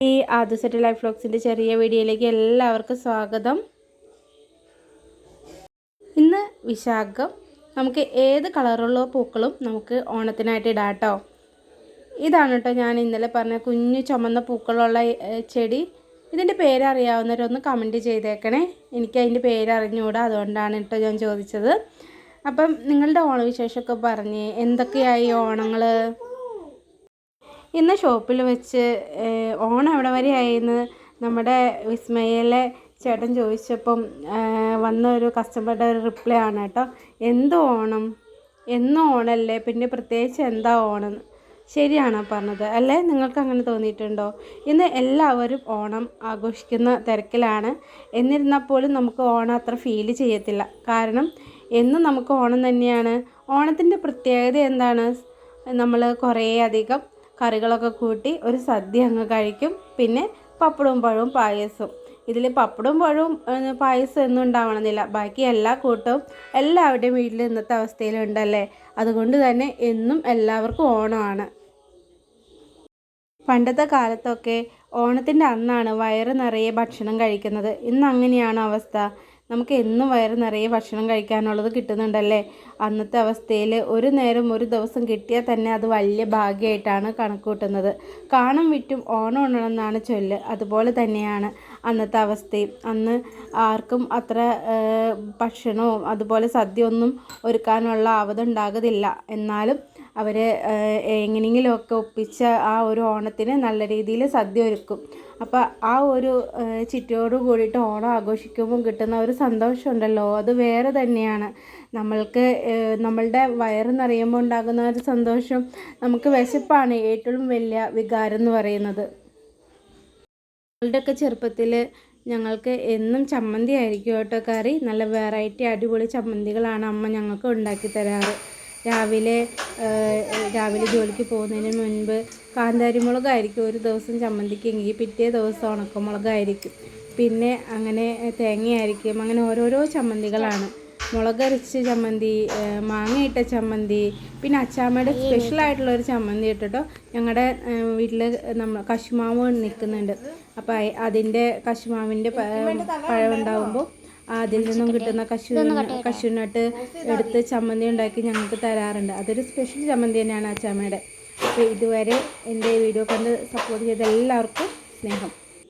ഈ ആദ്യ set life ബ്ലോഗ്സിന്റെ ചെറിയ വീഡിയോയിലേക്ക് എല്ലാവർക്കും സ്വാഗതം. ഇന്ന് വിശാഖം. നമുക്ക് ഏത് കളറുള്ള പൂക്കളും നമുക്ക് ഓണത്തിനായിട്ട് ഇടാം കേട്ടോ ഇതാണ് കേട്ടോ ഞാൻ ഇന്നലെ പറഞ്ഞ കുഞ്ഞു ചുമന്ന പൂക്കളുള്ള ചെടി. ഇതിന്റെ പേരറിയാവുന്നവരൊന്ന് കമന്റ് ചെയ്തേക്കണേ. എനിക്ക് അതിന്റെ പേരറിഞ്ഞുകൂടാ അതുകൊണ്ടാണ് കേട്ടോ ഞാൻ ചോദിച്ചത്. അപ്പം നിങ്ങളുടെ ഓണവിശേഷമൊക്കെ പറഞ്ഞ് എന്തൊക്കെയായി ഓണങ്ങൾ ഇന്ന് ഷോപ്പിൽ വെച്ച് ഓണം എവിടെ വരെ ആയിരുന്നു നമ്മുടെ വിസ്മയയിലെ ചേട്ടൻ ചോദിച്ചപ്പം വന്ന ഒരു കസ്റ്റമറുടെ ഒരു റിപ്ലൈ ആണ് കേട്ടോ. എന്ത് ഓണം? എന്നും ഓണമല്ലേ പിന്നെ പ്രത്യേകിച്ച് എന്താ ഓണം? ശരിയാണോ പറഞ്ഞത്? അല്ലേ? നിങ്ങൾക്ക് അങ്ങനെ തോന്നിയിട്ടുണ്ടോ? ഇന്ന് എല്ലാവരും ഓണം ആഘോഷിക്കുന്ന തിരക്കിലാണ്. എന്നിരുന്നാൽ പോലും നമുക്ക് ഓണം അത്ര ഫീൽ ചെയ്യത്തില്ല. കാരണം എന്നും നമുക്ക് ഓണം തന്നെയാണ്. ഓണത്തിന്റെ പ്രത്യേകത എന്താണ്? നമ്മൾ കുറേ അധികം കറികളൊക്കെ കൂട്ടി ഒരു സദ്യ അങ്ങ് കഴിക്കും. പിന്നെ പപ്പടവും പഴവും പായസവും ഇതിൽ പപ്പടവും പഴവും പായസം ഒന്നും ഉണ്ടാവണമെന്നില്ല. ബാക്കി എല്ലാ കൂട്ടവും എല്ലാവരുടെയും വീട്ടിൽ ഇന്നത്തെ അവസ്ഥയിലുണ്ടല്ലേ? അതുകൊണ്ട് തന്നെ എന്നും എല്ലാവർക്കും ഓണമാണ്. പണ്ടത്തെ കാലത്തൊക്കെ ഓണത്തിന്റെ അന്നാണ് വയറ് നിറയെ ഭക്ഷണം കഴിക്കുന്നത്. ഇന്ന് അങ്ങനെയാണ് അവസ്ഥ? നമുക്ക് എന്നും വയറ് നിറയെ ഭക്ഷണം കഴിക്കാനുള്ളത് കിട്ടുന്നുണ്ടല്ലേ? അന്നത്തെ അവസ്ഥയിൽ ഒരു നേരം ഒരു ദിവസം കിട്ടിയാൽ തന്നെ അത് വലിയ ഭാഗ്യമായിട്ടാണ് കണക്ക് കൂട്ടുന്നത് കാണം വിറ്റും ഓണം ഉണ്ണണമെന്നാണ് ചൊല്ല്. അതുപോലെ തന്നെയാണ് അന്നത്തെ അവസ്ഥയും. അന്ന് ആർക്കും അത്ര ഭക്ഷണവും അതുപോലെ സദ്യ ഒന്നും ഒരുക്കാനുള്ള അവതുണ്ടാകത്തില്ല എന്നാലും അവർ എങ്ങനെയെങ്കിലുമൊക്കെ ഒപ്പിച്ച ആ ഒരു ഓണത്തിന് നല്ല രീതിയിൽ സദ്യ ഒരുക്കും. അപ്പോൾ ആ ഒരു ചിറ്റയോട് കൂടിയിട്ട് ഓണം ആഘോഷിക്കുമ്പോൾ കിട്ടുന്ന ഒരു സന്തോഷമുണ്ടല്ലോ. അത് വേറെ തന്നെയാണ്. നമ്മൾക്ക് നമ്മളുടെ വയറ് നിറയുമ്പോൾ ഉണ്ടാകുന്ന ഒരു സന്തോഷം നമുക്ക് വിശപ്പാണ്. ഏറ്റവും വലിയ വികാരം എന്ന് പറയുന്നത്. ഞങ്ങളുടെയൊക്കെ ചെറുപ്പത്തിൽ ഞങ്ങൾക്ക് എന്നും ചമ്മന്തി ആയിരിക്കും കേട്ടോ കറി. നല്ല വെറൈറ്റി അടിപൊളി ചമ്മന്തികളാണ് അമ്മ ഞങ്ങൾക്ക് ഉണ്ടാക്കി തരാറ്. രാവിലെ രാവിലെ ജോലിക്ക് പോകുന്നതിന് മുൻപ് കാന്താരിമുളകായിരിക്കും. ഒരു ദിവസം ചമ്മന്തിക്കെങ്കിൽ പിറ്റേ ദിവസം ഉണക്കമുളകായിരിക്കും. പിന്നെ അങ്ങനെ തേങ്ങയായിരിക്കും. അങ്ങനെ ഓരോരോ ചമ്മന്തികളാണ്. മുളകരച്ച് ചമ്മന്തി മാങ്ങയിട്ട ചമ്മന്തി പിന്നെ അച്ചാമ്മയുടെ സ്പെഷ്യൽ ആയിട്ടുള്ള ഒരു ചമ്മന്തി ഇട്ടിട്ടോ ഞങ്ങളുടെ വീട്ടിൽ നമ്മൾ കശുമാവ് നിൽക്കുന്നുണ്ട് അപ്പോൾ അതിന്റെ കശുമാവിന്റെ പഴം ഉണ്ടാകുമ്പോൾ അതിൽ നിന്നും കിട്ടുന്ന കശു കശുനട്ട് എടുത്ത് ചമ്മന്തി ഉണ്ടാക്കി ഞങ്ങൾക്ക് തരാറുണ്ട്. അതൊരു സ്പെഷ്യൽ ചമ്മന്തി തന്നെയാണ് ആ ചമ്മയുടെ. അപ്പോൾ ഇതുവരെ എന്റെ വീഡിയോ കണ്ട് സപ്പോർട്ട് ചെയ്ത എല്ലാവർക്കും സ്നേഹം.